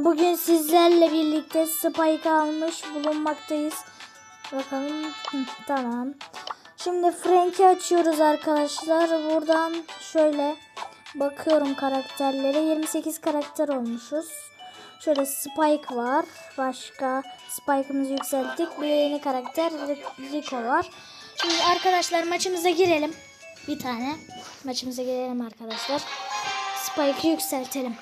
Bugün sizlerle birlikte Spike almış bulunmaktayız. Bakalım. Tamam. Şimdi Frank'i açıyoruz arkadaşlar. Buradan şöyle bakıyorum karakterlere. 28 karakter olmuşuz. Şöyle Spike var. Başka Spike'ımızı yükselttik. Bir yeni karakter Rico var. Şimdi arkadaşlar maçımıza girelim. Bir tane. Maçımıza girelim arkadaşlar. Spike'ı yükseltelim.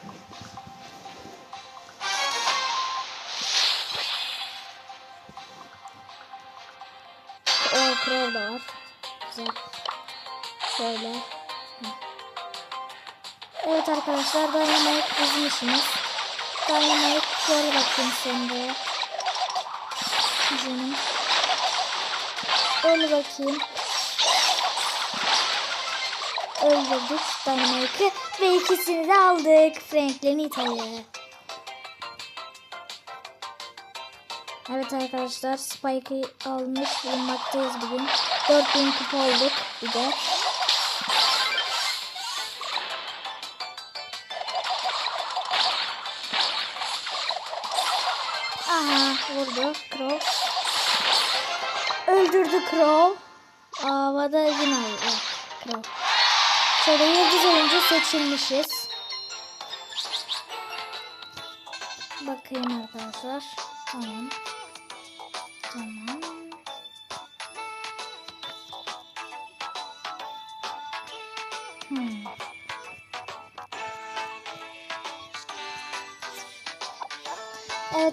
Crow da var. Güzel. Şöyle. Evet arkadaşlar Dynamite bizim işimiz. Dynamite şöyle bakayım sen de. Canım. Öyle bakayım. Öldürdük Dynamite'ı ve ikisini de aldık. Frank'le Nita'yı. Evet arkadaşlar Spike'ı almış bulunmaktayız bugün. 4000 kupa olduk bir de. Aha vurdu Crow. Öldürdü Crow. Havada yine aldı Crow. Şöyle yıldız oyuncu seçilmişiz. Bakayım arkadaşlar. Tamam. Evet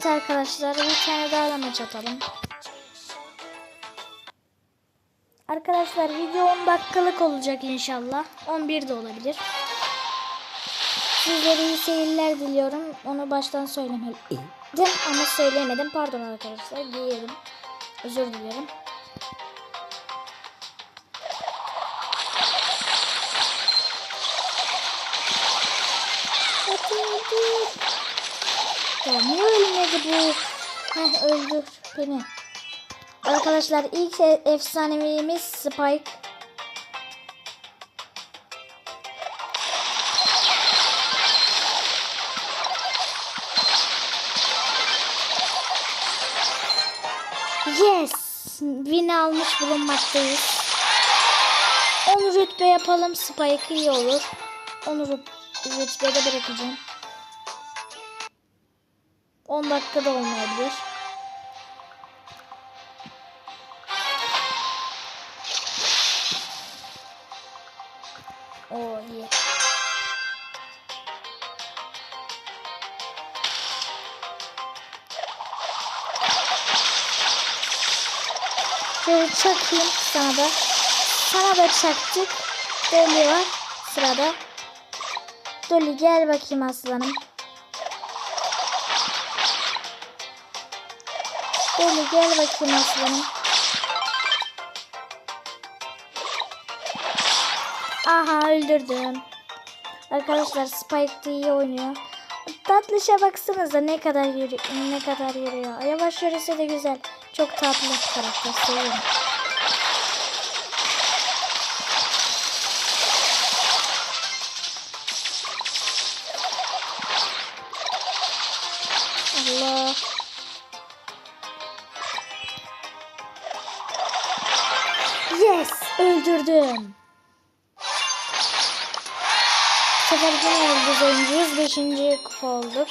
arkadaşlar bir tane daha da maç atalım. Arkadaşlar video 10 dakikalık olacak inşallah. 11 de olabilir. Sizlere iyi seyirler diliyorum. Onu baştan söylemedim ama söyleyemedim. Pardon arkadaşlar. Diyelim. Özür dilerim. Ya niye ölmedi bu? Heh öldü beni. Arkadaşlar ilk e- efsanevimiz Spike. Yes! Win almış bulunmaktayız. 10 rütbe yapalım. Spike iyi olur. 10 rüt- rütbede bırakacağım. 10 dakikada olmayabilir. Şöyle çakayım sana da. Sana da çaktık. Dolly var sırada. Dolly gel bakayım aslanım. Dolly gel bakayım aslanım. Aha öldürdüm. Arkadaşlar Spike de iyi oynuyor. Tatlışa baksanıza ne kadar yürü ne kadar yürüyor. Yavaş yürüse de güzel. Çok tatlı bir karakter seviyorum. Allah. Yes, öldürdüm. Bu sefer yine oyuncuyuz. Beşinci kupa olduk.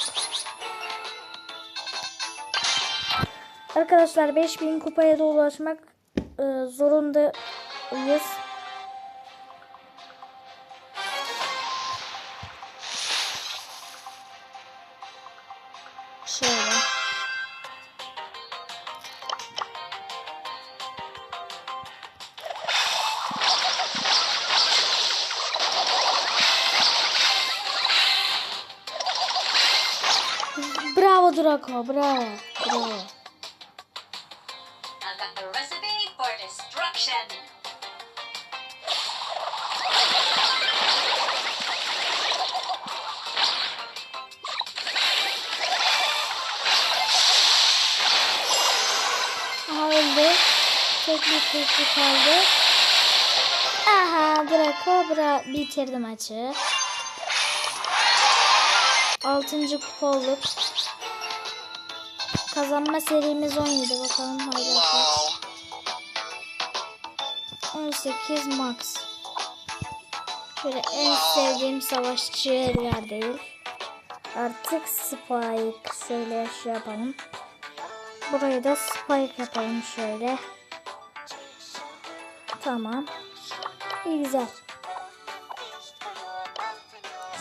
Arkadaşlar 5000 kupaya da ulaşmak e, zorundayız. Şöyle. Bravo Draco, bravo. Bravo. Öldü. Tek bir kuşu kaldı. Aha Draco bra bitirdi maçı. 6. kupa olduk. Kazanma serimiz 17 bakalım. Haydi bakalım. 18 max. Şöyle en sevdiğim savaşçı Edgar değil. Artık Spike. Şöyle şey yapalım. Burayı da Spike yapalım şöyle. Tamam. İyi güzel.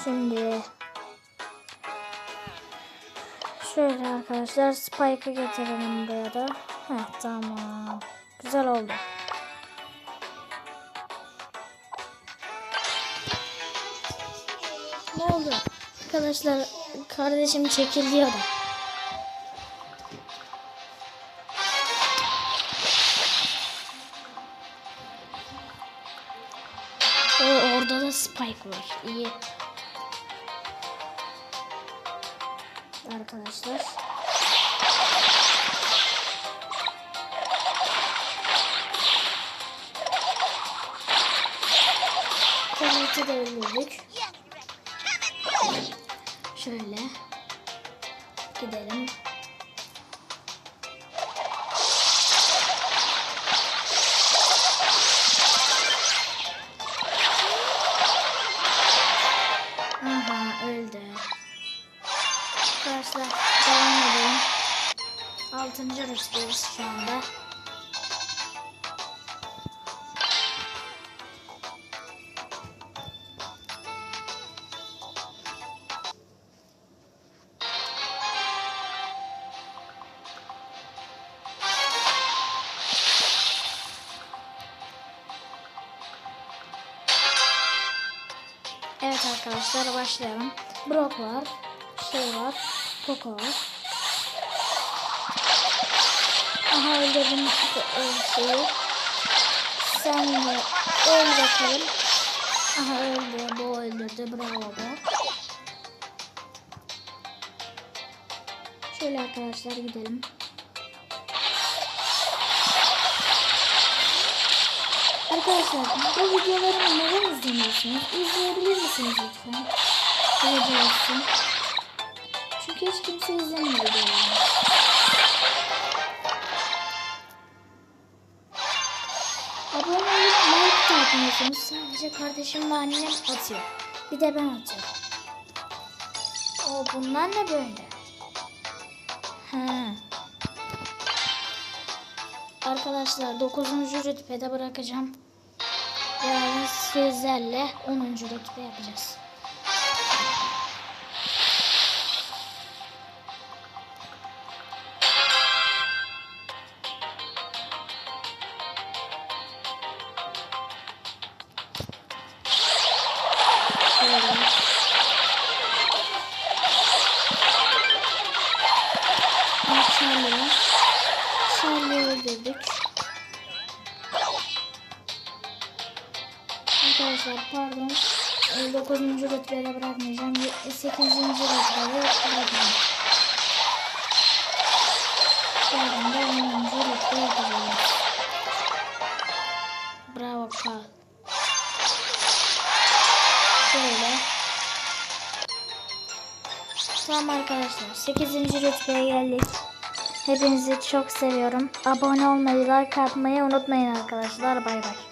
Şimdi şöyle arkadaşlar Spike'ı getirelim buraya da. Heh tamam. Güzel oldu. Ne oldu? Arkadaşlar kardeşim çekiliyor da. Da Spike var. İyi. Arkadaşlar. Tabii de öldürdük. Şöyle gidelim. Arkadaşlar devam edelim. Altıncı rütbeyiz şu anda. Evet arkadaşlar başlayalım. Brock var. Şey var. Poco var. Aha öldürdüm şeyi. Sen de öl bakalım. Aha öldü. Bu öldürdü. Bravo bu. Şöyle arkadaşlar gidelim. Arkadaşlar bu videolarımı neden izlemiyorsunuz? İzleyebilir misiniz lütfen? Rica olsun. Hiç kimse izlemiyor. Abone olup like da atmıyorsunuz. Sadece kardeşim ve annem atıyor. Bir de ben atıyorum. O bunlar ne böyle? Ha. Arkadaşlar 9. rütbede bırakacağım. Yarın sizlerle 10. rütbe yapacağız. Arkadaşlar pardon. 9. rütbede bırakmayacağım. 8. rütbede bırakacağım. Yarın da 10. rütbe yapacağız. Bravo Carl. Şöyle. Tamam arkadaşlar. 8. rütbeye geldik. Hepinizi çok seviyorum. Abone olmayı, like atmayı unutmayın arkadaşlar. Bay bay.